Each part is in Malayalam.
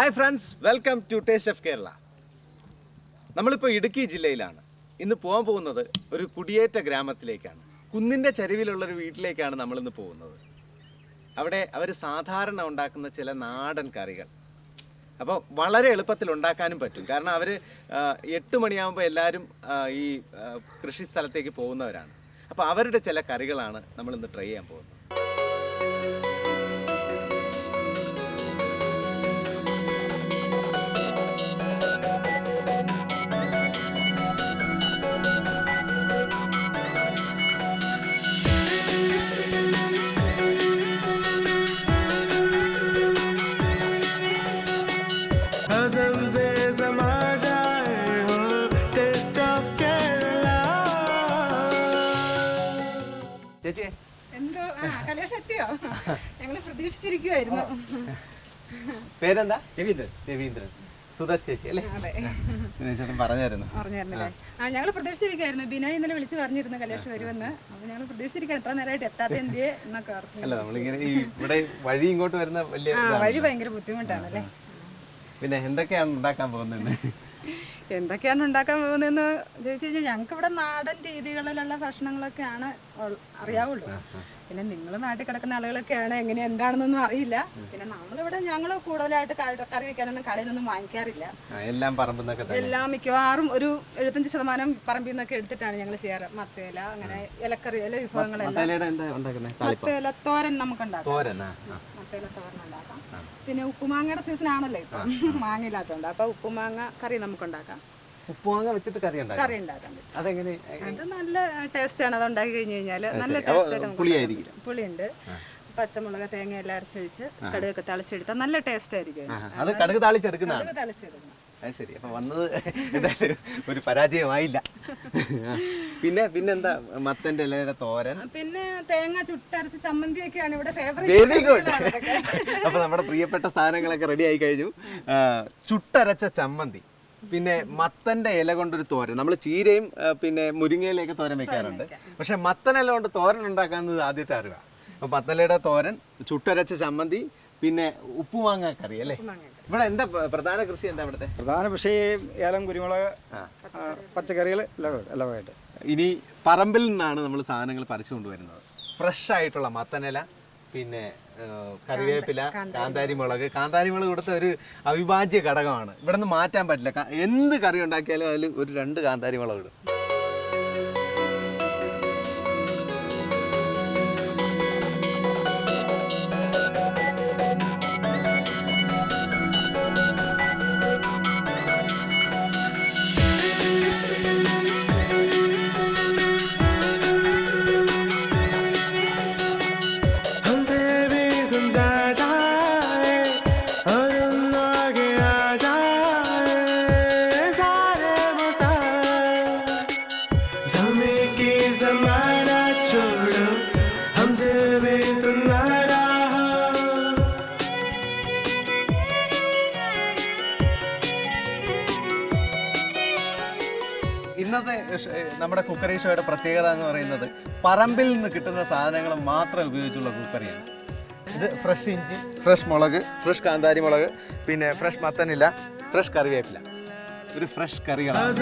Hi friends welcome to taste of Kerala നമ്മളിപ്പോൾ ഇടുക്കി ജില്ലയിലാണ്. ഇന്ന് പോകാൻ പോകുന്നത് ഒരു കുടിയേറ്റ ഗ്രാമത്തിലേക്കാണ്. കുന്നിന്റെ ചരിവിലുള്ളൊരു വീട്ടിലേക്കാണ് നമ്മളിന്ന് പോകുന്നത്. അവിടെ അവർ സാധാരണ ഉണ്ടാക്കുന്ന ചില നാടൻ കറികൾ. അപ്പോൾ വളരെ എളുപ്പത്തിൽ ഉണ്ടാക്കാനും പറ്റും. കാരണം അവർ എട്ട് മണിയാകുമ്പോൾ എല്ലാവരും ഈ കൃഷി സ്ഥലത്തേക്ക് പോകുന്നവരാണ്. അപ്പോൾ അവരുടെ ചില കറികളാണ് നമ്മളിന്ന് ട്രൈ ചെയ്യാൻ പോകുന്നത്. ചേച്ചി എന്തോ? ആ കലേഷ് എത്തിയോ? ഞങ്ങൾ പ്രതീക്ഷിച്ചിരിക്കുവായിരുന്നു. പേരെന്താ? രവീന്ദ്രൻ. രവീന്ദ്രൻ. സുധ ചേച്ചി അല്ലേ? ചേട്ടൻ പറഞ്ഞായിരുന്നു. പറഞ്ഞായിരുന്നല്ലേ ആ. ഞങ്ങൾ പ്രതീക്ഷിച്ചിരിക്കായിരുന്നു ബിനോയ് ഇന്നലെ വിളിച്ചു പറഞ്ഞിരുന്നു കലേഷ് വരുമെന്ന്. അപ്പൊ ഞങ്ങൾ പ്രതീക്ഷിച്ചിരിക്കാൻ എത്ര നേരമായിട്ട് എത്താതെ എന്തിയെ എന്നൊക്കെ ഓർത്തു അല്ല നമ്മളിങ്ങനെ ഇവിടെ വഴി ഇങ്ങോട്ട് വരുന്ന വലിയ. വഴി ഭയങ്കര ബുദ്ധിമുട്ടാണ് അല്ലേ? പിന്നെ എന്തൊക്കെയാണ് ഉണ്ടാക്കാൻ പോകുന്നത് എന്തൊക്കെയാണ് ഉണ്ടാക്കാൻ പോകുന്നതെന്ന് ചോദിച്ചു കഴിഞ്ഞാൽ ഞങ്ങൾക്ക് ഇവിടെ നാടൻ രീതികളിലുള്ള ഭക്ഷണങ്ങളൊക്കെയാണ് അറിയാവുള്ളൂ. പിന്നെ നിങ്ങൾ നാട്ടിൽ കിടക്കുന്ന ആളുകളൊക്കെയാണ് എങ്ങനെ എന്താണെന്നൊന്നും അറിയില്ല. പിന്നെ നമ്മളിവിടെ ഞങ്ങൾ കൂടുതലായിട്ട് കറി വെക്കാനൊന്നും കടയിൽ നിന്നും വാങ്ങിക്കാറില്ല എല്ലാം എല്ലാം മിക്കവാറും ഒരു എഴുപത്തഞ്ച് ശതമാനം പറമ്പിൽ നിന്നൊക്കെ എടുത്തിട്ടാണ് ഞങ്ങൾ ചെയ്യാറ്. മത്തേല അങ്ങനെ ഇലക്കറി ഇല വിഭവങ്ങളെല്ലാം. മത്തേല തോരൻ നമുക്കുണ്ടാക്കാം. തോരനാ ആ. മത്തേല ഉണ്ടാക്കാം പിന്നെ ഉപ്പുമാങ്ങയുടെ സീസൺ ആണല്ലോ ഇപ്പം മാങ്ങയില്ലാത്തതുകൊണ്ട് അപ്പൊ ഉപ്പുമാങ്ങ കറി നമുക്ക് ഉണ്ടാക്കാം ഉപ്പുമാങ്ങ വെച്ചിട്ട് കറി കറി ഉണ്ടാക്കാം. അതെങ്ങനെ? അത് നല്ല ടേസ്റ്റ് ആണ്. അത് ഉണ്ടാക്കി കഴിഞ്ഞ് കഴിഞ്ഞാൽ നല്ല ടേസ്റ്റ്? നമുക്ക് പുളിയുണ്ട്. പച്ചമുളക് തേങ്ങ എല്ലാം അരച്ചൊഴിച്ച് കടുകൊക്കെ തളിച്ചെടുത്താൽ നല്ല ടേസ്റ്റ് ആയിരിക്കും. അത് കടുക് കടുക് തളിച്ചെടുക്കണം അത് ശരി. അപ്പൊ വന്നത് എന്തായാലും ഒരു പരാജയമായില്ല. പിന്നെ പിന്നെ പിന്നെന്താ? മത്തന്റെ ഇലയുടെ തോരൻ. പിന്നെ തേങ്ങ ചുട്ടരച്ച് ചമ്മന്തിയൊക്കെയാണ് ഇവിടെ ഫേവറേറ്റ് വെരി ഗുഡ് അപ്പൊ നമ്മുടെ പ്രിയപ്പെട്ട സാധനങ്ങളൊക്കെ റെഡി ആയി കഴിഞ്ഞു. ചുട്ടരച്ച ചമ്മന്തി. പിന്നെ മത്തന്റെ ഇല കൊണ്ടൊരു തോരൻ. നമ്മൾ ചീരയും പിന്നെ മുരിങ്ങയിലൊക്കെ തോരൻ വെക്കാറുണ്ട്. പക്ഷെ മത്തൻ ഇല കൊണ്ട് തോരൻ ഉണ്ടാക്കാന്നത് ആദ്യത്തെ അറിവാണ് അപ്പൊ മത്തലയുടെ തോരൻ ചുട്ടരച്ച ചമ്മന്തി പിന്നെ ഉപ്പുമാങ്ങ കറി അല്ലേ? ഇവിടെ എന്താ പ്രധാന കൃഷി എന്താ ഇവിടുത്തെ? പ്രധാന കൃഷി ഏലം കുരുമുളക് പച്ചക്കറികൾ എല്ലാം എല്ലാമായിട്ട് ഇനി പറമ്പിൽ നിന്നാണ് നമ്മൾ സാധനങ്ങൾ പറിച്ചു കൊണ്ടുവരുന്നത്. ഫ്രഷ് ആയിട്ടുള്ള മത്തനില പിന്നെ കറിവേപ്പില കാന്താരി മുളക്. കാന്താരി മുളക്. ഇവിടുത്തെ ഒരു അവിഭാജ്യ ഘടകമാണ്. ഇവിടെ നിന്ന് മാറ്റാൻ പറ്റില്ല. എന്ത് കറി ഉണ്ടാക്കിയാലും അതിൽ ഒരു രണ്ട് കാന്താരി മുളക് ഇടും. നമ്മുടെ കുക്കറി ഷോയുടെ പ്രത്യേകത എന്ന് പറയുന്നത് പറമ്പിൽ നിന്ന് കിട്ടുന്ന സാധനങ്ങൾ മാത്രം ഉപയോഗിച്ചുള്ള കുക്കറിയാണ്. ഇത് ഫ്രഷ് ഇഞ്ചി ഫ്രഷ് മുളക് ഫ്രഷ് കാന്താരി മുളക് പിന്നെ ഫ്രഷ് മത്തനില ഫ്രഷ് കറിവേപ്പില. ഒരു ഫ്രഷ് കറികളാണ്.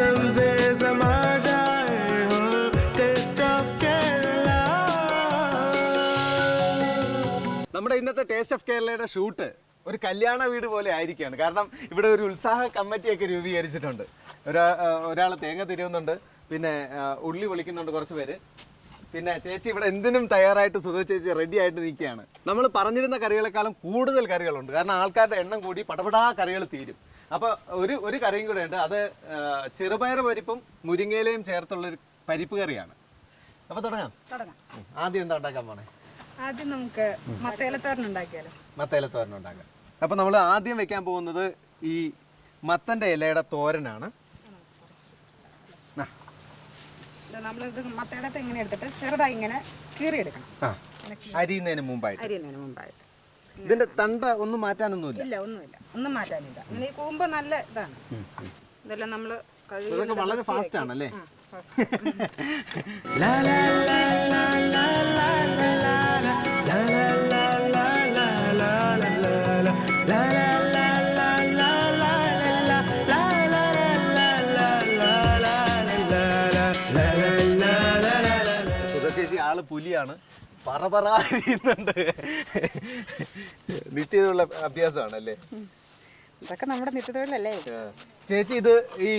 നമ്മുടെ ഇന്നത്തെ ടേസ്റ്റ് ഓഫ് കേരളയുടെ ഷൂട്ട് ഒരു കല്യാണ വീട് പോലെ ആയിരിക്കുകയാണ്. കാരണം ഇവിടെ ഒരു ഉത്സാഹ കമ്മിറ്റിയൊക്കെ രൂപീകരിച്ചിട്ടുണ്ട്. ഒരാ ഒരാൾ തേങ്ങ തിരുവുന്നുണ്ട്. പിന്നെ ഉള്ളി വിളിക്കുന്നുണ്ട് കുറച്ച് പേര്. പിന്നെ ചേച്ചി ഇവിടെ എന്തിനും തയ്യാറായിട്ട് സുധ ചേച്ചി റെഡി ആയിട്ട് നിൽക്കുകയാണ്. നമ്മൾ പറഞ്ഞിരുന്ന കറികളെക്കാളും കൂടുതൽ കറികളുണ്ട്. കാരണം ആൾക്കാരുടെ എണ്ണം കൂടി പടപടാ കറികൾ തീരും. അപ്പോൾ ഒരു ഒരു കറിയും കൂടെ ഉണ്ട്. അത് ചെറുപയർ പരിപ്പും മുരിങ്ങയിലയും ചേർത്തുള്ളൊരു പരിപ്പ് കറിയാണ്. അപ്പോൾ തുടങ്ങാം. ആദ്യം എന്താ ഉണ്ടാക്കാൻ പോണേ? ആദ്യം നമുക്ക് മത്തേലത്തോരൻ ഉണ്ടാക്കിയാലോ? അപ്പൊ ഉണ്ടാക്കാം. അപ്പോൾ നമ്മൾ ആദ്യം വെക്കാൻ പോകുന്നത് ഈ മത്തന്റെ ഇലയുടെ തോരനാണ് ആ, ഇത് നമ്മളിത് മത്തയുടെ ഇങ്ങനെ എടുത്തിട്ട് ചെറുതായി ഇങ്ങനെ കീറിയെടുക്കണം. അരിയുന്നതിന് മുമ്പായിട്ട്. അരിയുന്നതിന് മുമ്പായിട്ട്. ഇതിന്റെ തണ്ട ഒന്നും മാറ്റാനൊന്നുമില്ല? ഇല്ല ഒന്നുമില്ല. ഒന്നും മാറ്റാനില്ല. ഇങ്ങനെ ഈ കൂമ്പ് നല്ല ഇതാണ്. ഇതെല്ലാം നമ്മൾ കഴുകി ഇതൊക്കെ വളരെ ഫാസ്റ്റ് ആണല്ലേ? la. പുലിയാണ്. പറപറാരിയുന്നുണ്ട് നിത്യതയുള്ള അഭ്യാസമാണല്ലേ? ഇതൊക്കെ നമ്മുടെ നിത്യതൊഴിലല്ലേ ചേച്ചി ഇത് ഈ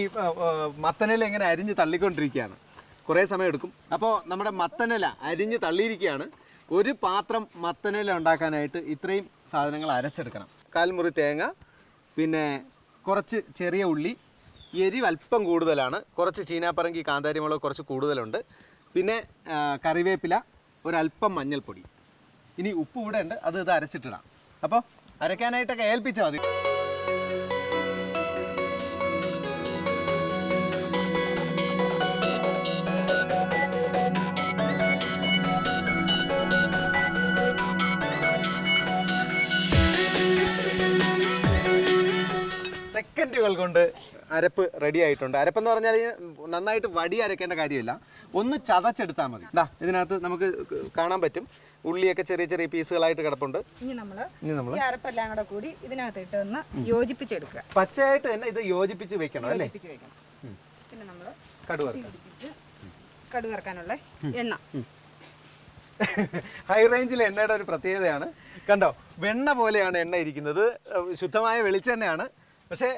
മത്തനെല ഇങ്ങനെ അരിഞ്ഞ് തള്ളിക്കൊണ്ടിരിക്കുകയാണ്. കുറേ സമയം എടുക്കും. അപ്പോൾ നമ്മുടെ മത്തനില അരിഞ്ഞ് തള്ളിയിരിക്കുകയാണ്. ഒരു പാത്രം മത്തനില ഉണ്ടാക്കാനായിട്ട് ഇത്രയും സാധനങ്ങൾ അരച്ചെടുക്കണം. കാൽമുറി തേങ്ങ പിന്നെ കുറച്ച് ചെറിയ ഉള്ളി. എരിവ് അല്പം കൂടുതലാണ്. കുറച്ച് ചീനാപ്പറങ്കി കാന്താരി മുളക് കുറച്ച് കൂടുതലുണ്ട്. പിന്നെ കറിവേപ്പില ഒരല്പം മഞ്ഞൾപ്പൊടി. ഇനി ഉപ്പ് കൂടെ ഉണ്ട് അത് ഇത് അരച്ചിട്ടിടാം. അപ്പോൾ അരയ്ക്കാനായിട്ടൊക്കെ ഏൽപ്പിച്ചാൽ മതി. സെക്കൻഡുകൾ കൊണ്ട് അരപ്പ് റെഡി ആയിട്ടുണ്ട്. അരപ്പെന്ന് പറഞ്ഞാൽ നന്നായിട്ട് വടി അരക്കേണ്ട കാര്യമില്ല. ഒന്ന് ചതച്ചെടുത്താൽ മതി. ദാ ഇതിനകത്ത് നമുക്ക് കാണാൻ പറ്റും. ഉള്ളിയൊക്കെ ചെറിയ ചെറിയ പീസുകളായിട്ട് കിടപ്പുണ്ട്. ഇനി നമ്മൾ ഇനി നമ്മൾ അരപ്പെല്ലാം കൂടെ കൂടി ഇതിനകത്ത് ഇട്ട് ഒന്ന് യോജിപ്പിച്ചെടുക്കുക. പച്ചയായിട്ട് തന്നെ ഇത് യോജിപ്പിച്ച് വെക്കണം അല്ലേ? പിന്നെ നമ്മൾ പിടിപ്പിച്ച് എണ്ണ. ഹൈ റേഞ്ചിലെ എണ്ണയുടെ ഒരു പ്രത്യേകതയാണ്. കണ്ടോ വെണ്ണ പോലെയാണ് എണ്ണ ഇരിക്കുന്നത്. ശുദ്ധമായ വെളിച്ചെണ്ണയാണ്. പക്ഷേ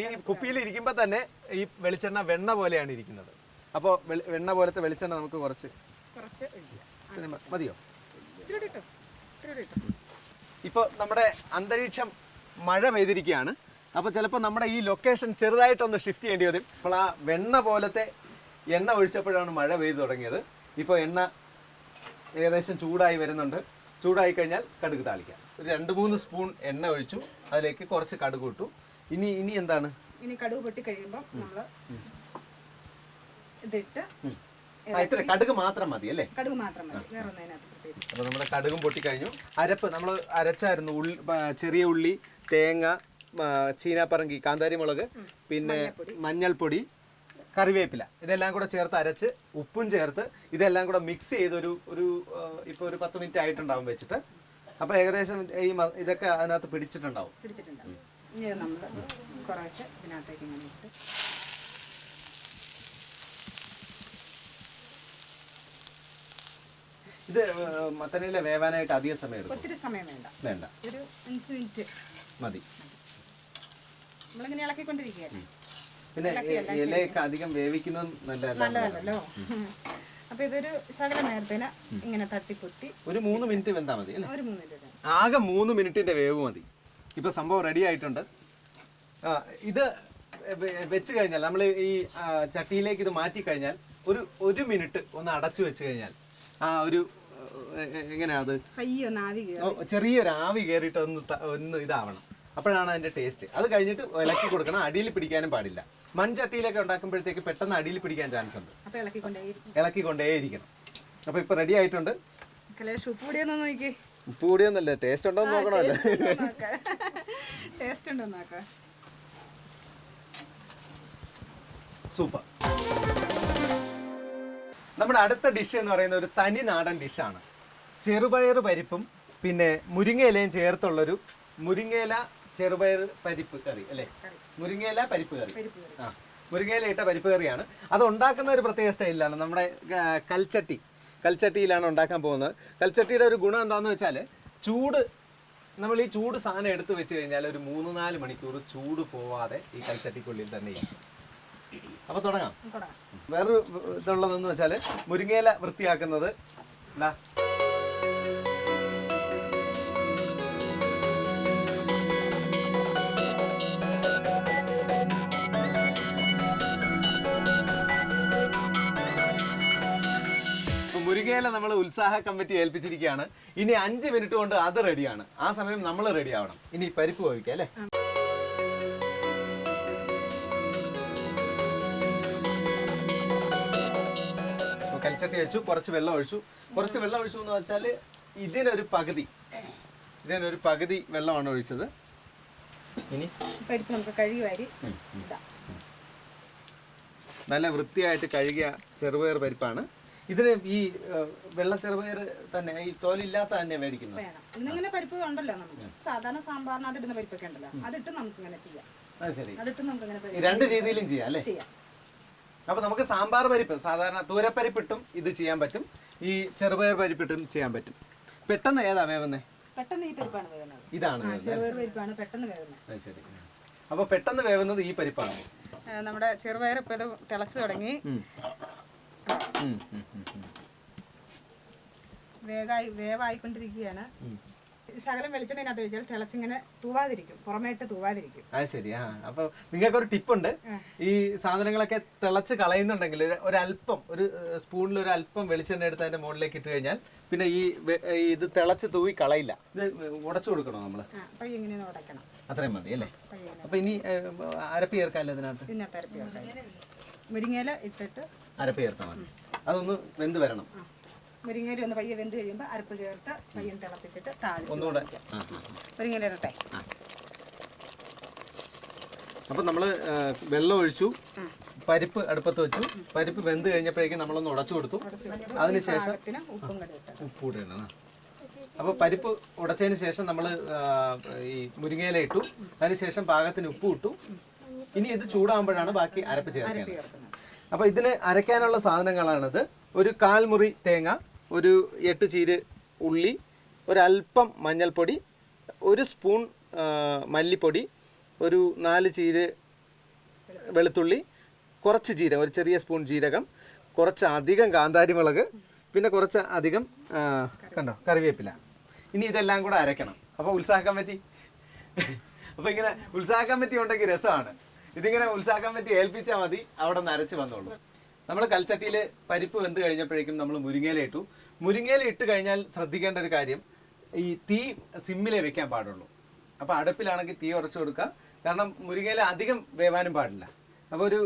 ഈ കുപ്പിയിൽ ഇരിക്കുമ്പോൾ തന്നെ ഈ വെളിച്ചെണ്ണ വെണ്ണ പോലെയാണ് ഇരിക്കുന്നത്. അപ്പോൾ വെണ്ണ പോലത്തെ വെളിച്ചെണ്ണ നമുക്ക് കുറച്ച്. കുറച്ച് മതിയോ? ഇപ്പോൾ നമ്മുടെ അന്തരീക്ഷം മഴ പെയ്തിരിക്കുകയാണ്. അപ്പോൾ ചിലപ്പോൾ നമ്മുടെ ഈ ലൊക്കേഷൻ ചെറുതായിട്ടൊന്ന് ഷിഫ്റ്റ് ചെയ്യേണ്ടി വരും. അപ്പോൾ ആ വെണ്ണ പോലത്തെ എണ്ണ ഒഴിച്ചപ്പോഴാണ് മഴ പെയ്തു തുടങ്ങിയത്. ഇപ്പോൾ എണ്ണ ഏകദേശം ചൂടായി വരുന്നുണ്ട്. ചൂടായി കഴിഞ്ഞാൽ കടുക് താളിക്കാം. ഒരു രണ്ട് മൂന്ന് സ്പൂൺ എണ്ണ ഒഴിച്ചു. അതിലേക്ക് കുറച്ച് കടുക് ഇട്ടു. ഇനി ഇനി എന്താണ്? ഇനി കടുക് പൊട്ടി കഴിയുമ്പോൾ നമ്മൾ ഇതിട്ട് ഇത്ര കടുക് മാത്രം മതി അല്ലേ? കടുക് മാത്രം മതി. വേറെ ഒന്നും അതിനകത്ത് പ്രത്യേകിച്ച് അപ്പോൾ നമ്മുടെ കടുകും പൊട്ടിക്കഴിഞ്ഞു. അരപ്പ് നമ്മൾ അരച്ചായിരുന്നു. ഉള്ളി ആ, ചെറിയ ഉള്ളി തേങ്ങ ആ, ചീനാപ്പറങ്കി കാന്താരി മുളക് പിന്നെ മഞ്ഞൾപ്പൊടി. കറിവേപ്പില. ഇതെല്ലാം കൂടെ ചേർത്ത് അരച്ച് ഉപ്പും ചേർത്ത് ഇതെല്ലാം കൂടെ മിക്സ് ചെയ്തൊരു ഒരു ഇപ്പോൾ ഒരു പത്ത് മിനിറ്റ് ആയിട്ടുണ്ടാവും വെച്ചിട്ട്. അപ്പോൾ ഏകദേശം ഈ മ- ഇതൊക്കെ അതിനകത്ത് പിടിച്ചിട്ടുണ്ടാവും. പിടിച്ചിട്ടുണ്ടാവും. ഇനി നമ്മൾ കുറേശ്ശെ ഇതിനകത്തേക്ക് ഇങ്ങനെ ഇട്ട് ഇത് മത്തനയിലെ വേവാനായിട്ട് അധികം സമയം എടുക്കും. ഒത്തിരി സമയം വേണ്ട. വേണ്ട. ഒരു അഞ്ച് മിനിറ്റ്. മതി. നമ്മളിങ്ങനെ ഇളക്കിക്കൊണ്ടിരിക്കുകയാണ് പിന്നെ ഇലയൊക്കെ അധികം വേവിക്കുന്നതും നല്ലതല്ല. നല്ലതല്ലല്ലോ. അപ്പൊ ഇതൊരു ശകല നേരത്തേന ഇങ്ങനെ തട്ടിപ്പൊട്ടി ഒരു മൂന്ന് മിനിറ്റ് വെന്താ മതി ഒരു മൂന്ന് മിനിറ്റ് ആകെ മൂന്ന് മിനിറ്റിന്റെ വേവ് മതി. ഇപ്പൊ സംഭവം റെഡി ആയിട്ടുണ്ട്. ഇത് വെച്ച് കഴിഞ്ഞാൽ നമ്മൾ ഈ ചട്ടിയിലേക്ക് ഇത് മാറ്റി കഴിഞ്ഞാൽ ഒരു ഒരു മിനിറ്റ് ഒന്ന് അടച്ചു വെച്ച് കഴിഞ്ഞാൽ ആ ഒരു എങ്ങനെയാ അത്? അയ്യോ നാവി കയറി. ഓ, ചെറിയൊരു ആവി കയറിയിട്ട് ഒന്ന് ത- ഒന്ന് ഇതാവണം. അപ്പോഴാണ് അതിന്റെ ടേസ്റ്റ്. അത് കഴിഞ്ഞിട്ട് ഇളക്കി കൊടുക്കണം. അടിയിൽ പിടിക്കാനും പാടില്ല. മൺചട്ടിയിലൊക്കെ ഉണ്ടാക്കുമ്പോഴത്തേക്ക് പെട്ടെന്ന് അടിയിൽ പിടിക്കാൻ ചാൻസ് ഉണ്ട്. അപ്പൊ കൊണ്ടേ ഇളക്കിക്കൊണ്ടേയിരിക്കണം. അപ്പൊ ഇപ്പൊ റെഡി ആയിട്ടുണ്ട്. കലേഷ് ഉപ്പ് കൂടിയൊന്ന് നോക്കി ഉപ്പ് കൂടിയൊന്നല്ലേ ടേസ്റ്റ് ഉണ്ടോ എന്ന് നോക്കണമല്ലോ. ടേസ്റ്റ് ഉണ്ടോ നോക്കാം. സൂപ്പർ നമ്മുടെ അടുത്ത ഡിഷ് എന്ന് പറയുന്ന ഒരു തനി നാടൻ ഡിഷാണ് ചെറുപയർ പരിപ്പും പിന്നെ മുരിങ്ങയിലയും ചേർത്തുള്ളൊരു മുരിങ്ങയില ചെറുപയർ പരിപ്പ് കറി അല്ലേ? മുരിങ്ങയില പരിപ്പ് കറി. ആ മുരിങ്ങയില ഇട്ട പരിപ്പ് കറിയാണ്. അത് ഉണ്ടാക്കുന്ന ഒരു പ്രത്യേക സ്റ്റൈലിലാണ് നമ്മുടെ കൽച്ചട്ടി. കൽച്ചട്ടിയിലാണ് ഉണ്ടാക്കാൻ പോകുന്നത്. കൽച്ചട്ടിയുടെ ഒരു ഗുണം എന്താണെന്ന് വെച്ചാൽ ചൂട് നമ്മൾ ഈ ചൂട് സാധനം എടുത്തു വെച്ച് കഴിഞ്ഞാൽ ഒരു മൂന്ന് നാല് മണിക്കൂർ ചൂട് പോവാതെ ഈ കൽച്ചട്ടിക്കുള്ളിൽ തന്നെ ഇരിക്കും അപ്പൊ തുടങ്ങാം. തുടങ്ങാം. വേറൊരു ഇതുള്ളതെന്ന് വെച്ചാൽ മുരിങ്ങയില വൃത്തിയാക്കുന്നത്. എന്താ മുരിങ്ങയില നമ്മൾ ഉത്സാഹ കമ്മിറ്റി ഏൽപ്പിച്ചിരിക്കുകയാണ്. ഇനി അഞ്ച് മിനിറ്റ് കൊണ്ട് അത് റെഡിയാണ്. ആ സമയം നമ്മൾ റെഡി ആവണം. ഇനി പരിപ്പ് വേവിക്കാം അല്ലേ? കൽച്ചട്ടി വെച്ചു കുറച്ച് വെള്ളം ഒഴിച്ചു. കുറച്ച് വെള്ളം ഒഴിച്ചു എന്ന് വെച്ചാൽ ഇതിനൊരു പകുതി. ഇതിനൊരു പകുതി വെള്ളമാണ് ഒഴിച്ചത്. ഇനി? പരിപ്പ് നമുക്ക് കഴുകി വാരി ഇടാം നല്ല വൃത്തിയായിട്ട് കഴുകിയ ചെറുപയർ പരിപ്പാണ്. ഇതിന് ഈ വെള്ള ചെറുപയർ തന്നെ ഈ തോലില്ലാത്ത തന്നെ മേടിക്കുന്നത്. ഇന്നിങ്ങനെ പരിപ്പ് ഉണ്ടല്ലോ നമുക്ക്. സാധാരണ സാമ്പാറിനകത്ത് ഇടുന്ന പരിപ്പൊക്കെ ഉണ്ടല്ലോ. അതിട്ട് നമുക്ക് ഇങ്ങനെ ചെയ്യാം അതിട്ട് നമുക്ക് ഇങ്ങനെ രണ്ട് രീതിയിലും ചെയ്യാം അല്ലേ? ചെയ്യാം. അപ്പൊ നമുക്ക് സാമ്പാർ പരിപ്പ് സാധാരണ തൂരപ്പരിപ്പിട്ടും ഇത് ചെയ്യാൻ പറ്റും. ഈ ചെറുപയർ പരിപ്പിട്ടും ചെയ്യാൻ പറ്റും. പെട്ടെന്ന് ഏതാ വേവുന്നേ? പെട്ടെന്ന് ഈ പരിപ്പാണ് വേവുന്നത്. ഇതാണ് അപ്പൊ ചെറുപയർ പരിപ്പാണ് പെട്ടെന്ന് വേവുന്നത്. അത് ശരി. അപ്പോൾ പെട്ടെന്ന് വേവുന്നത് ഈ പരിപ്പാണ്. നമ്മുടെ ചെറുപയർ ഇപ്പം ഇത് തിളച്ച് തുടങ്ങി. വേഗായി വേവായിക്കൊണ്ടിരിക്കുകയാണ്. ശകലം വെളിച്ചെണ്ണ ഒഴിച്ചാൽ തിളച്ചിങ്ങനെ തൂവാതിരിക്കും. പുറമേട്ട് തൂവാതിരിക്കും. അത് ശരി ആ. നിങ്ങൾക്ക് ഒരു ടിപ്പുണ്ട്. ഈ സാധനങ്ങളൊക്കെ തിളച്ച് കളയുന്നുണ്ടെങ്കിൽ ഒരു- അല്പം ഒരു സ്പൂണിൽ ഒരു അല്പം വെളിച്ചെണ്ണ എടുത്ത് അതിന്റെ മുകളിലേക്ക് ഇട്ട് കഴിഞ്ഞാൽ പിന്നെ ഈ ഇത് തിളച്ച് തൂവി കളയില്ല. ഇത് ഉടച്ചു കൊടുക്കണോ നമ്മൾ? അപ്പം അത്രയും മതി അല്ലേ? അപ്പം അപ്പൊ ഇനി അരപ്പ് ചേർക്കാമല്ലോ ഇതിനകത്ത്? മുരിങ്ങയില ഇട്ടിട്ട് അരപ്പ് ചേർത്താൽ മതി. അതൊന്ന് വെന്ത് വരണം. മുരിങ്ങയില ഒന്ന് പയ്യെ വെന്ത് കഴിയുമ്പോൾ അരപ്പ് ചേർത്ത് പയ്യൻ തിളപ്പിച്ചിട്ട് താളിച്ച് ഒന്നുകൂടെ. മുരിങ്ങയില അപ്പം നമ്മൾ വെള്ളം ഒഴിച്ചു പരിപ്പ് അടുപ്പത്ത് വെച്ചു. പരിപ്പ് വെന്ത് കഴിഞ്ഞപ്പോഴേക്കും നമ്മളൊന്ന് ഉടച്ചു കൊടുത്തു. അതിനുശേഷം ഉപ്പും കൂടി ഇട്ടത്. ഉപ്പ് കൂടെ ഇടണം അപ്പോൾ പരിപ്പ് ഉടച്ചതിന് ശേഷം നമ്മൾ ഈ മുരിങ്ങയില ഇട്ടു. അതിനുശേഷം പാകത്തിന് ഉപ്പ് ഇട്ടു. ഇനി ഇത് ചൂടാകുമ്പോഴാണ് ബാക്കി അരപ്പ് ചേർക്കേണ്ടത്. ചേർക്കുന്നത്. അപ്പോൾ ഇതിന് അരയ്ക്കാനുള്ള സാധനങ്ങളാണിത്. ഒരു കാൽമുറി തേങ്ങ ഒരു എട്ട് ചീര് ഉള്ളി ഒരല്പം മഞ്ഞൾപ്പൊടി ഒരു സ്പൂൺ മല്ലിപ്പൊടി ഒരു നാല് ചീര് വെളുത്തുള്ളി കുറച്ച് ജീരകം ഒരു ചെറിയ സ്പൂൺ ജീരകം കുറച്ച് അധികം കാന്താരി മുളക് പിന്നെ കുറച്ച് അധികം കണ്ടോ കറിവേപ്പില. ഇനി ഇതെല്ലാം കൂടെ അരക്കണം. അപ്പോൾ ഉത്സാഹ കമ്മിറ്റി. അപ്പോൾ ഇങ്ങനെ ഉത്സാഹ കമ്മിറ്റി ഉണ്ടെങ്കിൽ രസമാണ്. ഇതിങ്ങനെ ഉത്സാഹ കമ്മിറ്റി ഏൽപ്പിച്ചാൽ മതി അവിടെ നിന്ന് അരച്ച് വന്നോളൂ. നമ്മൾ കൽച്ചട്ടിയിൽ പരിപ്പ് വെന്ത് കഴിഞ്ഞപ്പോഴേക്കും നമ്മൾ മുരിങ്ങയില ഇട്ടു. മുരിങ്ങയില ഇട്ട് കഴിഞ്ഞാൽ ശ്രദ്ധിക്കേണ്ട ഒരു കാര്യം ഈ തീ സിമ്മിലേ വെക്കാൻ പാടുള്ളൂ. അപ്പോൾ അടുപ്പിലാണെങ്കിൽ തീ ഉറച്ചു കൊടുക്കുക കാരണം മുരിങ്ങയില അധികം വേവാനും പാടില്ല. അപ്പോൾ ഒരു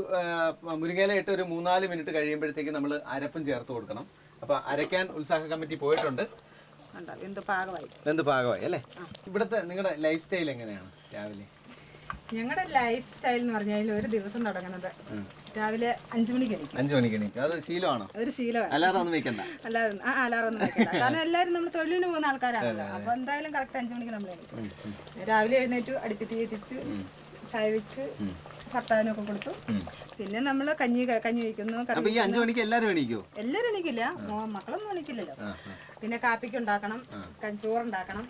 മുരിങ്ങയില ഇട്ട് ഒരു മൂന്നാൽ മിനിറ്റ് കഴിയുമ്പോഴത്തേക്ക് നമ്മൾ അരപ്പും ചേർത്ത് കൊടുക്കണം. അപ്പോൾ അരയ്ക്കാൻ ഉത്സാഹ കമ്മിറ്റി പോയിട്ടുണ്ട്. എന്ത് പാകമായി. അല്ലേ? ഇവിടുത്തെ നിങ്ങളുടെ ലൈഫ് സ്റ്റൈൽ എങ്ങനെയാണ് രാവിലെ? ഞങ്ങളുടെ ലൈഫ് സ്റ്റൈൽ എന്ന് പറഞ്ഞാൽ ഒരു ദിവസം തുടങ്ങുന്നത്. രാവിലെ അഞ്ചു മണിക്ക് എണീക്കും. അഞ്ചു മണിക്ക് എണീക്കും. അത് ശീലമാണോ? അതൊരു ശീലമാണ്. അല്ലാതെ ഒന്നും വെക്കണ്ട. അല്ലാതെ ആ അലാറം ഒന്നും വെക്കണ്ട. കാരണം എല്ലാവരും നമ്മൾ തൊഴിലിന് പോകുന്ന ആൾക്കാരാണല്ലോ. അപ്പൊ എന്തായാലും കറക്റ്റ് അഞ്ചു മണിക്ക് നമ്മൾ എണീക്കും. രാവിലെ എഴുന്നേറ്റു അടുപ്പി തീ എത്തിച്ചു ചായ വെച്ച് ഭർത്താവിനൊക്കെ കൊടുത്തു. പിന്നെ നമ്മൾ കഞ്ഞി കഞ്ഞി വയ്ക്കുന്നു അപ്പൊ ഈ അഞ്ചു മണിക്ക് എണീക്കോ? എല്ലാരും എണീക്കില്ല. മക്കളൊന്നും എണീക്കില്ലല്ലോ. പിന്നെ കാപ്പിക്ക് ഉണ്ടാക്കണം ചോറുണ്ടാക്കണം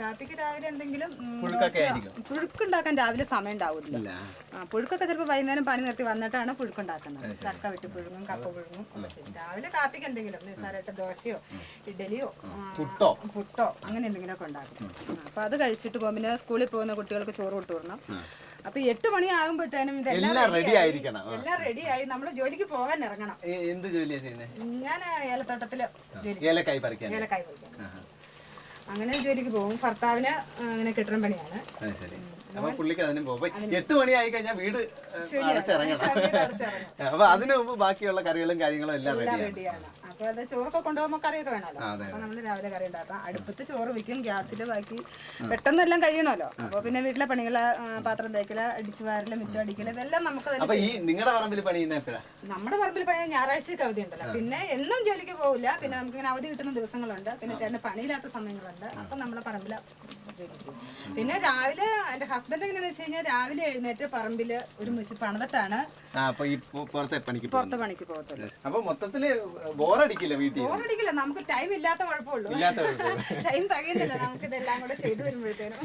കാപ്പിക്ക് രാവിലെ എന്തെങ്കിലും. പുഴുക്കുണ്ടാക്കാൻ രാവിലെ സമയം ഉണ്ടാവില്ല പുഴുക്കൊക്കെ ചിലപ്പോൾ വൈകുന്നേരം പണി നിർത്തി വന്നിട്ടാണ് പുഴുക്കുണ്ടാക്കുന്നത്. ചക്ക വെട്ടി പുഴുങ്ങും കപ്പ പുഴുങ്ങും രാവിലെ കാപ്പിക്ക് എന്തെങ്കിലും നിസ്സാരമായിട്ട് ദോശയോ ഇഡലിയോ പുട്ടോ? പുട്ടോ അങ്ങനെ എന്തെങ്കിലുമൊക്കെ ഉണ്ടാക്കും അപ്പൊ അത് കഴിച്ചിട്ട് പോകുമ്പോൾ സ്കൂളിൽ പോകുന്ന കുട്ടികൾക്ക് ചോറ് കൊടുത്തു വിടണം. അപ്പൊ എട്ട് മണി ആകുമ്പോഴത്തേനും ഇതെല്ലാം എല്ലാം റെഡി ആയിരിക്കണം. എല്ലാം റെഡി ആയി. നമ്മൾ ജോലിക്ക് പോകാൻ ഇറങ്ങണം. എന്ത് ജോലിയാ ചെയ്യുന്നത് ഞാൻ ഏലത്തോട്ടത്തിൽ ജോലി. ഏലക്കായി പറിക്കാൻ. ഏലക്കായ് പറിക്കാൻ. അങ്ങനെ ജോലിക്ക് പോകും. ഭർത്താവിന് അങ്ങനെ കെട്ടിടം പണിയാണ്. അത് ശരി. അപ്പൊ പുള്ളിക്ക് അതിനും പോകും. അപ്പൊ എട്ട് മണി ആയി കഴിഞ്ഞാൽ വീട് അടച്ചിറങ്ങണം. വീട് അടച്ചിറങ്ങണം. അപ്പൊ അതിനു മുമ്പ് ബാക്കിയുള്ള കറികളും കാര്യങ്ങളും എല്ലാം എല്ലാം റെഡിയാണ് റെഡിയാണ് അപ്പൊ അത് ചോറൊക്കെ കൊണ്ടുപോകുമ്പോൾ കറിയൊക്കെ വേണമല്ലോ. അപ്പൊ നമ്മൾ രാവിലെ കറി ഉണ്ടാക്കാം. അടുപ്പത്ത് ചോറ് വെക്കും ഗ്യാസിൽ ബാക്കി പെട്ടെന്ന് എല്ലാം കഴിയണമല്ലോ. അപ്പൊ പിന്നെ വീട്ടിലെ പണികൾ പാത്രം തേക്കല അടിച്ചു വാരൽ മുറ്റം അടിക്കൽ ഇതെല്ലാം നമുക്ക് അപ്പൊ ഈ നിങ്ങളുടെ പറമ്പിൽ നമ്മുടെ പറമ്പിൽ പണി ഞായറാഴ്ചയ്ക്ക് അവധി ഉണ്ടല്ലോ. പിന്നെ എന്നും ജോലിക്ക് പോകില്ല പിന്നെ നമുക്ക് ഇങ്ങനെ അവധി കിട്ടുന്ന ദിവസങ്ങളുണ്ട്. പിന്നെ ചേട്ടന് പണിയില്ലാത്ത സമയങ്ങളുണ്ട്. അപ്പൊ നമ്മളെ പറമ്പിൽ ജോലി ചെയ്യും പിന്നെ രാവിലെ എന്റെ ഹസ്ബൻഡ് എങ്ങനെയാന്ന് വെച്ച് കഴിഞ്ഞാൽ രാവിലെ എഴുന്നേറ്റ് പറമ്പിൽ ഒരു മുച്ച് പണിതിട്ടാണ് പുറത്തെ പണിക്ക് പുറത്ത് പണിക്ക് പോകത്തുള്ളൂ. അപ്പൊ മൊത്തത്തിൽ ബോറടിക്കില്ല വീട്ടിൽ ബോറടിക്കില്ല നമുക്ക് ടൈം ഇല്ലാത്ത കുഴപ്പമുള്ളൂ. ടൈം തികയുന്നില്ല നമുക്ക് ഇതെല്ലാം കൂടെ ചെയ്തു വരുമ്പോഴത്തേനും.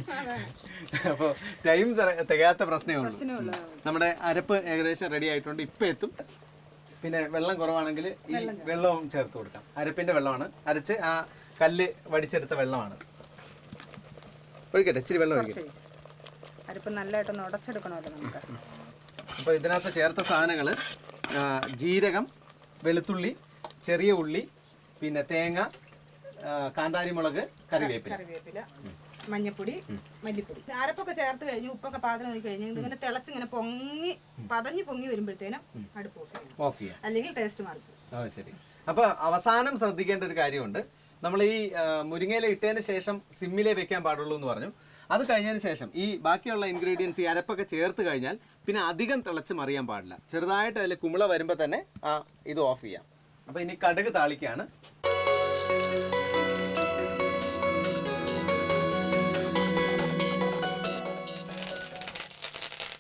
അപ്പോൾ ടൈം തികയാത്ത പ്രശ്നമേ ഉള്ളൂ. നമ്മുടെ അരപ്പ് ഏകദേശം റെഡി ആയിട്ടുണ്ട്. ഇപ്പൊ എത്തും. പിന്നെ വെള്ളം കുറവാണെങ്കിൽ ഈ വെള്ളവും ചേർത്ത് കൊടുക്കാം. അരപ്പിന്റെ വെള്ളമാണ്. അരച്ച് ആ കല്ല് വടിച്ചെടുത്ത വെള്ളമാണ്. ഒഴിക്കട്ടെ ഇച്ചിരി വെള്ളം ഒഴിക്കട്ടെ. അരപ്പ് അരിപ്പ് നല്ലതായിട്ടൊന്ന് ഉടച്ചെടുക്കണമല്ലോ നമുക്ക്. അപ്പോൾ ഇതിനകത്ത് ചേർത്ത സാധനങ്ങൾ ജീരകം വെളുത്തുള്ളി ചെറിയ ഉള്ളി പിന്നെ തേങ്ങ കാന്താരി കാന്താരിമുളക് കറിവേപ്പില. കറിവേപ്പില മഞ്ഞപ്പൊടി മല്ലിപ്പൊടി. അരപ്പൊക്കെ ചേർത്ത് കഴിഞ്ഞ് ഉപ്പൊക്കെ പാത്രം നോക്കി കഴിഞ്ഞ് തിളച്ച് ഇങ്ങനെ പൊങ്ങി പതഞ്ഞ് പൊങ്ങി വരുമ്പോഴത്തേനും അടുപ്പ് ഓഫ് ചെയ്യാം. അല്ലെങ്കിൽ ടേസ്റ്റ് മാറി ശരി. അപ്പൊ അവസാനം ശ്രദ്ധിക്കേണ്ട ഒരു കാര്യമുണ്ട്. നമ്മൾ ഈ മുരിങ്ങയില ഇട്ടതിന് ശേഷം സിമ്മിലേ വെക്കാൻ പാടുള്ളൂ എന്ന് പറഞ്ഞു. അത് കഴിഞ്ഞതിന് ശേഷം ഈ ബാക്കിയുള്ള ഇൻഗ്രീഡിയൻസ് ഈ അരപ്പൊക്കെ ചേർത്ത് കഴിഞ്ഞാൽ പിന്നെ അധികം തിളച്ച് മറിയാൻ പാടില്ല. ചെറുതായിട്ട് അതിൽ കുമിള വരുമ്പോൾ തന്നെ ആ ഇത് ഓഫ് ചെയ്യാം. അപ്പോൾ ഇനി കടുക് താളിക്കാണ്.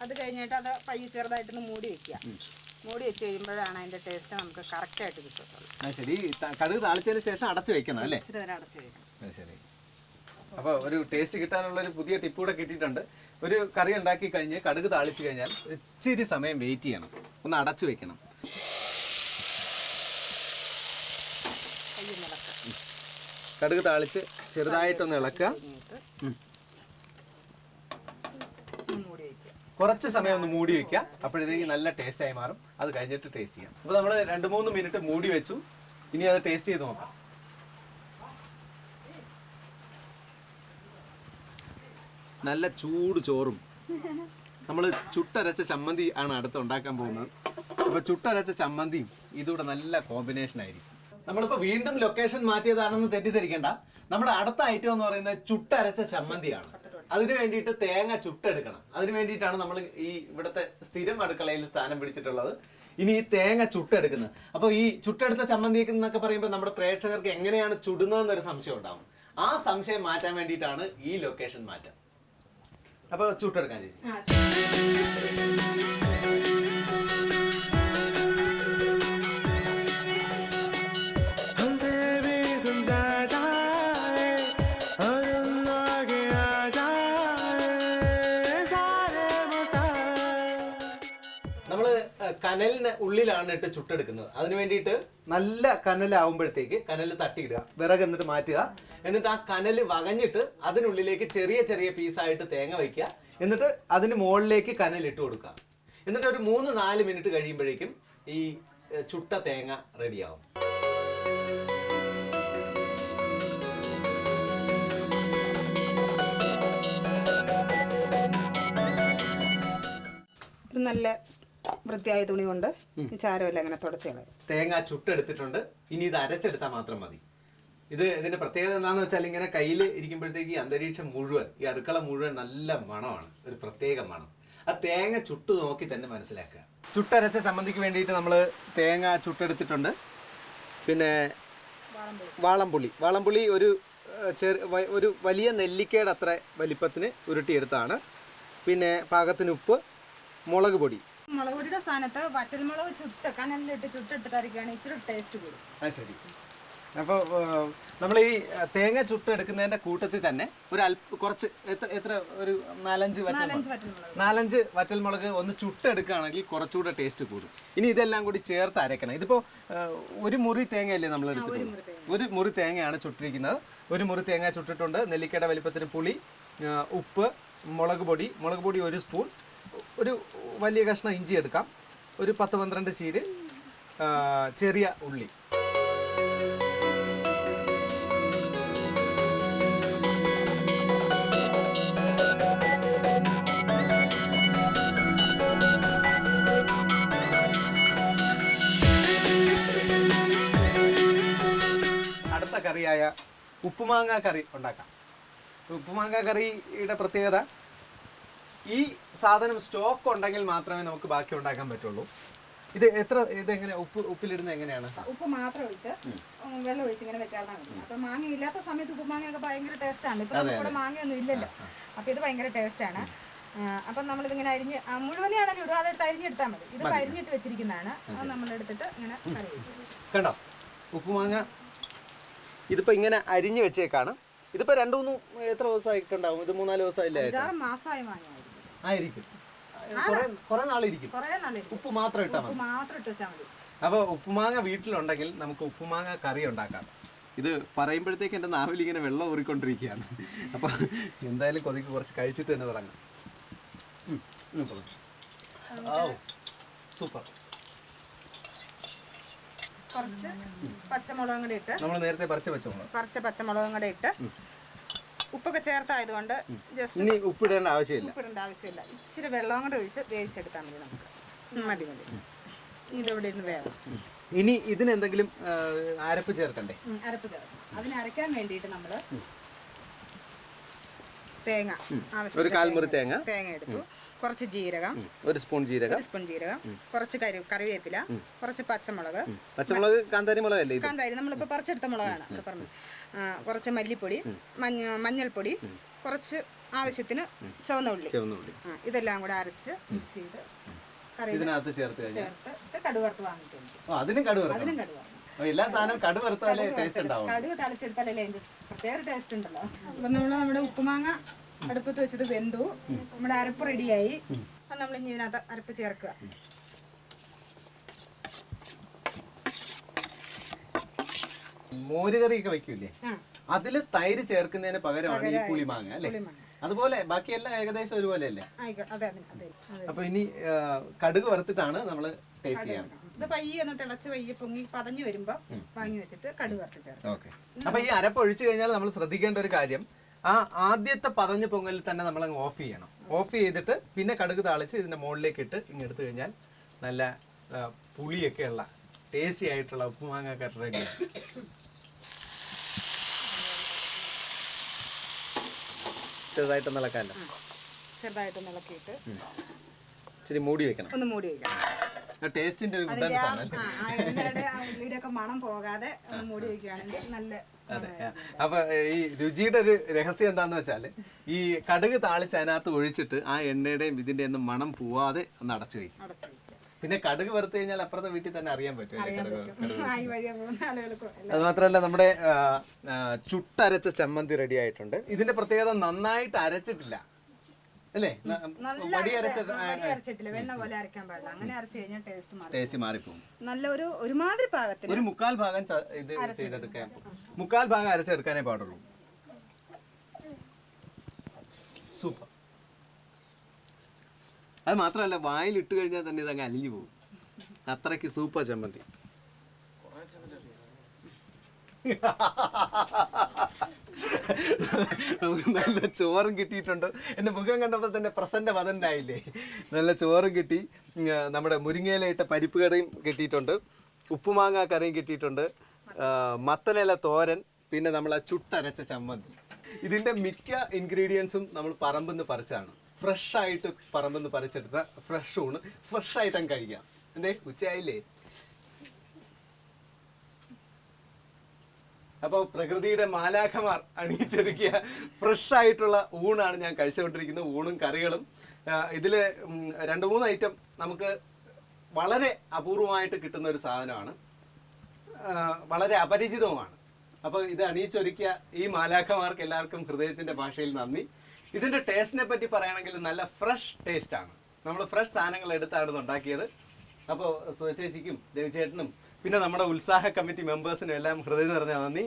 അത് കഴിഞ്ഞിട്ട് അത് പയ്യെ ചെറുതായിട്ടൊന്ന് മൂടി വെക്കുക. മൂടി വെച്ച് കഴിയുമ്പോഴാണ് അതിന്റെ ടേസ്റ്റ് നമുക്ക് കറക്റ്റ് ആയിട്ട് കിട്ടുള്ളൂ ശരി. കടുക് താളിച്ചതിന് ശേഷം അടച്ചു വെക്കണം അല്ലേ? ഇച്ചിരി നേരം അടച്ചു വെക്കണം. ശരി. അപ്പോൾ ഒരു ടേസ്റ്റ് കിട്ടാനുള്ള ഒരു പുതിയ ടിപ്പ് കൂടെ കിട്ടിയിട്ടുണ്ട്. ഒരു കറി ഉണ്ടാക്കി കഴിഞ്ഞ് കടുക് താളിച്ചു കഴിഞ്ഞാൽ ഇച്ചിരി സമയം വെയിറ്റ് ചെയ്യണം. ഒന്ന് അടച്ചു വെക്കണം കയ്യിൽ നിലയ്ക്ക് കടുക് താളിച്ച് ചെറുതായിട്ടൊന്ന് ഇളക്കുക. കുറച്ച് സമയം ഒന്ന് മൂടി വെക്കുക. അപ്പോഴത്തേക്ക് നല്ല ടേസ്റ്റ് ആയി മാറും. അത് കഴിഞ്ഞിട്ട് ടേസ്റ്റ് ചെയ്യാം. അപ്പോൾ നമ്മൾ രണ്ട് മൂന്ന് മിനിറ്റ് മൂടി വെച്ചു. ഇനി അത് ടേസ്റ്റ് ചെയ്ത് നോക്കാം. നല്ല ചൂട് ചോറും. നമ്മൾ ചുട്ടരച്ച ചമ്മന്തി ആണ് അടുത്ത് ഉണ്ടാക്കാൻ പോകുന്നത്. അപ്പോൾ ചുട്ടരച്ച ചമ്മന്തിയും ഇതൂടെ നല്ല കോമ്പിനേഷൻ ആയിരിക്കും. നമ്മളിപ്പോൾ വീണ്ടും ലൊക്കേഷൻ മാറ്റിയതാണെന്ന് തെറ്റിദ്ധരിക്കേണ്ട. നമ്മുടെ അടുത്ത ഐറ്റം എന്ന് പറയുന്നത് ചുട്ടരച്ച ചമ്മന്തിയാണ്. അതിന് വേണ്ടിയിട്ട് തേങ്ങ ചുട്ടെടുക്കണം. അതിന് വേണ്ടിയിട്ടാണ് നമ്മൾ ഈ ഇവിടുത്തെ സ്ഥിരം അടുക്കളയിൽ സ്ഥാനം പിടിച്ചിട്ടുള്ളത്. ഇനി ഈ തേങ്ങ ചുട്ടെടുക്കുന്നത്. അപ്പോൾ ഈ ചുട്ടെടുത്ത ചമ്മന്തി എന്നൊക്കെ പറയുമ്പോൾ നമ്മുടെ പ്രേക്ഷകർക്ക് എങ്ങനെയാണ് ചുടുന്നതെന്നൊരു സംശയം ഉണ്ടാവും. ആ സംശയം മാറ്റാൻ വേണ്ടിയിട്ടാണ് ഈ ലൊക്കേഷൻ മാറ്റം. അപ്പോൾ ചുട്ടെടുക്കാൻ ചേച്ചി. കനലിന് ഉള്ളിലാണ് ഇട്ട് ചുട്ടെടുക്കുന്നത്. അതിന് വേണ്ടിയിട്ട് നല്ല കനലാവുമ്പോഴത്തേക്ക് കനൽ തട്ടിയിടുക വിറക് എന്നിട്ട് മാറ്റുക. എന്നിട്ട് ആ കനൽ വകഞ്ഞിട്ട് അതിനുള്ളിലേക്ക് ചെറിയ ചെറിയ പീസായിട്ട് തേങ്ങ വയ്ക്കുക. എന്നിട്ട് അതിന് മുകളിലേക്ക് കനൽ ഇട്ട് കൊടുക്കുക. എന്നിട്ട് ഒരു മൂന്ന് നാല് മിനിറ്റ് കഴിയുമ്പോഴേക്കും ഈ ചുട്ട തേങ്ങ റെഡിയാവും. നല്ല വൃത്തിയായ തുണി കൊണ്ട് ചാരമെല്ലാം ഇങ്ങനെ തുടച്ച് കളയും. തേങ്ങ ചുട്ടെടുത്തിട്ടുണ്ട്. ഇനി ഇത് അരച്ചെടുത്താൽ മാത്രം മതി. ഇത് ഇതിന്റെ പ്രത്യേകത എന്താണെന്ന് വെച്ചാൽ ഇങ്ങനെ കയ്യിൽ ഇരിക്കുമ്പോഴത്തേക്ക് ഈ അന്തരീക്ഷം മുഴുവൻ ഈ അടുക്കള മുഴുവൻ നല്ല മണമാണ്. ഒരു പ്രത്യേക മണം. ആ തേങ്ങ ചുട്ട് നോക്കി തന്നെ മനസ്സിലാക്കുക. ചുട്ടരച്ച ചമ്മന്തിക്ക് വേണ്ടിയിട്ട് നമ്മൾ തേങ്ങ ചുട്ടെടുത്തിട്ടുണ്ട്. പിന്നെ വാളംപുളി. വാളംപുളി ഒരു ചെറു ഒരു വലിയ നെല്ലിക്കയുടെ അത്ര വലിപ്പത്തിന് ഉരുട്ടിയെടുത്താണ്. പിന്നെ പാകത്തിന് ഉപ്പ് മുളക് പൊടി. മുളക് പൊടിയുടെ സ്ഥാനത്ത് വറ്റൽമുളക് ചുട്ട് കനലിലിട്ട് ചുട്ടിട്ടിട്ടായിരിക്കുകയാണ് ഇച്ചിരി ടേസ്റ്റ് കൂടും. ആ ശരി. അപ്പോൾ നമ്മൾ ഈ തേങ്ങ ചുട്ടെടുക്കുന്നതിന്റെ കൂട്ടത്തിൽ തന്നെ ഒരു അല്പ കുറച്ച് എത്ര എത്ര ഒരു നാലഞ്ച് നാലഞ്ച് വറ്റൽമുളക്. വറ്റൽമുളക് നാലഞ്ച് വറ്റൽമുളക് ഒന്ന് ചുട്ടെടുക്കുകയാണെങ്കിൽ കുറച്ചുകൂടെ ടേസ്റ്റ് കൂടും. ഇനി ഇതെല്ലാം കൂടി ചേർത്ത് അരക്കണം ഇതിപ്പോൾ ഒരു മുറി തേങ്ങയല്ലേ നമ്മൾ എടുക്കുന്നത് ഒരു മുറി തേങ്ങയാണ് ചുട്ടിരിക്കുന്നത്. ഒരു മുറി തേങ്ങ ചുട്ടിട്ടുണ്ട്. നെല്ലിക്കയുടെ വലിപ്പത്തിന് പുളി ഉപ്പ് മുളക് പൊടി. മുളക് പൊടി ഒരു സ്പൂൺ. ഒരു വലിയ കഷ്ണം ഇഞ്ചി എടുക്കാം. ഒരു പത്ത് പന്ത്രണ്ട് ചീര് ചെറിയ ഉള്ളി. അടുത്ത കറിയായ ഉപ്പുമാങ്ങ കറി ഉണ്ടാക്കാം. ഉപ്പുമാങ്ങ കറിയുടെ പ്രത്യേകത ഈ സാധനം സ്റ്റോക്ക് ഉണ്ടെങ്കിൽ മാത്രമേ നമുക്ക് ബാക്കി ഉണ്ടാക്കാൻ പറ്റുള്ളൂ. ഇത് എത്ര ഇതെങ്ങനെ ഉപ്പ് ഉപ്പിലിടുന്നത് എങ്ങനെയാണ്? ഉപ്പ് മാത്രം ഒഴിച്ച് വെള്ളം ഒഴിച്ച് ഇങ്ങനെ വെച്ചാൽ മതി. അപ്പൊ മാങ്ങ ഇല്ലാത്ത സമയത്ത് ഉപ്പ് മാങ്ങയൊക്കെ ഭയങ്കര ടേസ്റ്റാണ് ഇപ്പൊ നമ്മുടെ മാങ്ങയൊന്നും ഇല്ലല്ലോ. അപ്പൊ ഇത് ഭയങ്കര ടേസ്റ്റാണ് അപ്പം നമ്മളിതിങ്ങനെ അരിഞ്ഞ് മുഴുവനെയാണെങ്കിലും ഇടും അതെടുത്ത് അരിഞ്ഞെടുത്താൽ മതി. ഇത് അരിഞ്ഞിട്ട് വെച്ചിരിക്കുന്നതാണ്. അത് നമ്മളെടുത്തിട്ട് ഇങ്ങനെ കണ്ടോ? ഉപ്പ് കണ്ടോ ഉപ്പുമാങ്ങ ഇതിപ്പോൾ ഇങ്ങനെ അരിഞ്ഞു വെച്ചേക്കാണ്. ഇതിപ്പോൾ രണ്ട് മൂന്ന് എത്ര ദിവസമായിട്ടുണ്ടാവും? ഇത് മൂന്നാൽ ദിവസമായില്ലേ മാസമായി മാങ്ങയായിരിക്കും ആയിരിക്കും. കുറേ നാളിരിക്കും. ഉപ്പ് മാത്രം ഇട്ടാൽ മതി. മാത്രം ഇട്ട് വെച്ചാൽ മതി. അപ്പോൾ ഉപ്പുമാങ്ങ വീട്ടിലുണ്ടെങ്കിൽ നമുക്ക് ഉപ്പുമാങ്ങ കറി ഉണ്ടാക്കാം. ഇത് പറയുമ്പോഴത്തേക്ക് എന്റെ നാവിൽ ഇങ്ങനെ വെള്ളം ഊറിക്കൊണ്ടിരിക്കുകയാണ്. അപ്പോൾ എന്തായാലും കൊതിക്ക് കുറച്ച് കഴിച്ചിട്ട് തന്നെ തുടങ്ങാം. ഓ സൂപ്പർ. കുറച്ച് പച്ചമുളകും കൂടെ ഇട്ട് നമ്മൾ നേരത്തെ പറിച്ച പച്ചമുളക്. പറിച്ച പച്ചമുളകും കൂടെ ഇട്ട് ഉപ്പൊക്കെ ചേർത്തായതുകൊണ്ട് ജസ്റ്റ് ഇനി ഉപ്പിടേണ്ട ആവശ്യമില്ല. ഉപ്പിടേണ്ട ആവശ്യമില്ല. ഇച്ചിരി വെള്ളം കൂടെ ഒഴിച്ച് വേവിച്ചെടുത്താൽ മതി നമുക്ക്. മതി മതി. ഇതവിടെ ഇരുന്ന് വേണം ഇനി ഇതിന് എന്തെങ്കിലും അരപ്പ് ചേർക്കണ്ടേ? അരപ്പ് ചേർക്കണം. അതിന് അരയ്ക്കാൻ വേണ്ടിയിട്ട് നമ്മൾ തേങ്ങ ഒരു കാൽമുറി തേങ്ങ തേങ്ങ. എടുത്തു. കുറച്ച് ജീരകം. ഒരു സ്പൂൺ ജീരകം. സ്പൂൺ ജീരകം. കുറച്ച് കരി കറിവേപ്പില. കുറച്ച് പച്ചമുളക്. പച്ചമുളക് കാന്താരി മുളകല്ലേ കാന്താരി. നമ്മളിപ്പോൾ പറിച്ചെടുത്ത മുളകാണ്. പറഞ്ഞു കുറച്ച് മല്ലിപ്പൊടി മഞ്ഞ മഞ്ഞൾപ്പൊടി കുറച്ച് ആവശ്യത്തിന് ചുവന്ന ഉള്ളി. ആ, ഇതെല്ലാം കൂടെ അരച്ച് മിക്സ് ചെയ്ത് കറി ഇതിനകത്ത് ചേർത്ത് കഴിഞ്ഞാൽ ചേർത്ത് ഇത് കടുവറുത്ത് വാങ്ങിയിട്ടുണ്ട്. ഓ അതിനും കടു വറുക്കണം അതിനും കടുവ ഓ, എല്ലാ സാധനവും കടു വറുത്താലേ ടേസ്റ്റ് ഉണ്ടാവും കടുക് തളിച്ചെടുത്താലല്ലേ അതിന്റെ പ്രത്യേക ടേസ്റ്റ് ഉണ്ടല്ലോ. അപ്പൊ നമ്മൾ നമ്മുടെ ഉപ്പുമാങ്ങ അടുപ്പത്ത് വെച്ചത് വെന്തു. നമ്മുടെ അരപ്പ് റെഡിയായി അപ്പൊ നമ്മൾ ഇനി ഇതിനകത്ത് അരപ്പ് ചേർക്കുക. മോരുകറിയൊക്കെ വെക്കൂലേ അതിൽ അതിൽ തൈര് ചേർക്കുന്നതിന് പകരമാണ് ഈ പുളിമാങ്ങ അല്ലേ. അതുപോലെ ബാക്കിയെല്ലാം ഏകദേശം ഒരുപോലെ അല്ലേ അപ്പൊ ഇനി കടുക് വറുത്തിട്ടാണ് നമ്മൾ ടേസ്റ്റ് ചെയ്യാൻ ഇത് പയ്യെ ഒന്ന് തിളച്ച് പയ്യെ പൊങ്ങി പതഞ്ഞു വരുമ്പോ വാങ്ങി വെച്ചിട്ട് കടുക് വറുത്ത് ചേർക്കാം ഓക്കെ അപ്പൊ ഈ അരപ്പ് ഒഴിച്ചു കഴിഞ്ഞാൽ നമ്മൾ ശ്രദ്ധിക്കേണ്ട ഒരു കാര്യം ആ ആദ്യത്തെ പതഞ്ഞ പൊങ്ങലിൽ തന്നെ നമ്മൾ അങ്ങ് ഓഫ് ചെയ്യണം. ഓഫ് ചെയ്തിട്ട് പിന്നെ കടുക് താളിച്ച് ഇതിന്റെ മുകളിലേക്ക് ഇട്ട് ഇങ്ങ് എടുത്തു കഴിഞ്ഞാൽ നല്ല പുളിയൊക്കെയുള്ള പുളിയൊക്കെ ഉള്ള ടേസ്റ്റി ആയിട്ടുള്ള ഉപ്പുമാങ്ങ കറി റെഡിയാണ് ചെറുതായിട്ട് നിളക്കാമല്ലോ ചെറുതായിട്ട് ഇളക്കിയിട്ട് ഇച്ചിരി മൂടി വെക്കണം. ഒന്ന് മൂടി വെക്കണം ടേസ്റ്റിന്റെ ഒരു ആണ് മണം പോകാതെ ഒന്ന് മൂടി വെക്കുകയാണെങ്കിൽ നല്ല അതെ അപ്പൊ ഈ രുചിയുടെ ഒരു രഹസ്യം എന്താന്ന് വെച്ചാൽ ഈ കടുക് താളിച്ച് അതിനകത്ത് ഒഴിച്ചിട്ട് ആ എണ്ണയുടെയും ഇതിന്റെ ഒന്നും മണം പോവാതെ ഒന്ന് അടച്ചു വയ്ക്കും പിന്നെ കടുക് വറുത്ത് കഴിഞ്ഞാൽ അപ്പുറത്തെ വീട്ടിൽ തന്നെ അറിയാൻ പറ്റും അത് മാത്രമല്ല നമ്മുടെ ചുട്ടരച്ച ചമ്മന്തി റെഡി ആയിട്ടുണ്ട്. ഇതിന്റെ പ്രത്യേകത നന്നായിട്ട് അരച്ചിട്ടില്ല. അല്ലേ? അരച്ചിട്ടില്ല. വെണ്ണ പോലെ അരക്കാൻ പാടില്ല. അങ്ങനെ അരച്ചു കഴിഞ്ഞാൽ ടേസ്റ്റ് ടേസ്റ്റ് മാറിപ്പോകും നല്ല ഒരു ഒരുമാതിരി പാകത്തിന് ഒരു മുക്കാൽ ഭാഗം ഇത് ചെയ്തെടുക്കാൻ മുക്കാൽ ഭാഗം അരച്ചെടുക്കാനേ പാടുള്ളൂ. സൂപ്പർ. അത് മാത്രമല്ല വായിൽ ഇട്ട് കഴിഞ്ഞാൽ തന്നെ ഇതങ്ങ് അലിഞ്ഞു പോകും. അത്രയ്ക്ക് സൂപ്പർ ചമ്മന്തി. നല്ല ചോറും കിട്ടിയിട്ടുണ്ട്. എന്റെ മുഖം കണ്ടപ്പോൾ തന്നെ പ്രസന്റ വതന്നായില്ലേ? നല്ല ചോറും കിട്ടി. നമ്മുടെ മുരിങ്ങയിലയിട്ട പരിപ്പ് കറിയും കിട്ടിയിട്ടുണ്ട്. ഉപ്പുമാങ്ങ കറിയും കിട്ടിയിട്ടുണ്ട്. മത്തനില തോരൻ പിന്നെ നമ്മൾ ആ ചുട്ടരച്ച ചമ്മന്തി. ഇതിന്റെ മിക്ക ഇൻഗ്രീഡിയൻസും നമ്മൾ പറമ്പെന്ന് പറിച്ചാണ്. ഫ്രഷ് ആയിട്ട് പറമ്പെന്ന് പറിച്ചെടുത്ത ഫ്രഷ് ഊണ് ഫ്രഷ് ആയിട്ട് അങ്ങ് കഴിക്കാം. എന്തേ ഉച്ചയായില്ലേ? അപ്പോൾ പ്രകൃതിയുടെ മാലാഖമാർ അണിയിച്ചൊരുക്കിയ ഫ്രഷ് ആയിട്ടുള്ള ഊണാണ് ഞാൻ കഴിച്ചുകൊണ്ടിരിക്കുന്നത്. ഊണും കറികളും. ഇതിൽ രണ്ട് മൂന്ന് ഐറ്റം നമുക്ക് വളരെ അപൂർവമായിട്ട് കിട്ടുന്ന ഒരു സാധനമാണ്. വളരെ അപരിചിതവുമാണ്. അപ്പോൾ ഇത് അണിയിച്ചൊരുക്കിയ ഈ മാലാഖമാർക്ക് എല്ലാവർക്കും ഹൃദയത്തിന്റെ ഭാഷയിൽ നന്ദി. ഇതിന്റെ ടേസ്റ്റിനെ പറ്റി പറയുകയാണെങ്കിൽ നല്ല ഫ്രഷ് ടേസ്റ്റ് ആണ്. നമ്മൾ ഫ്രഷ് സാധനങ്ങൾ എടുത്താണ് ഇത് ഉണ്ടാക്കിയത്. അപ്പോൾ സുചേച്ചിക്കും രവിചേട്ടനും പിന്നെ നമ്മുടെ ഉത്സാഹ കമ്മിറ്റി മെമ്പേഴ്സിനും എല്ലാം ഹൃദയം നിറഞ്ഞ നന്ദി.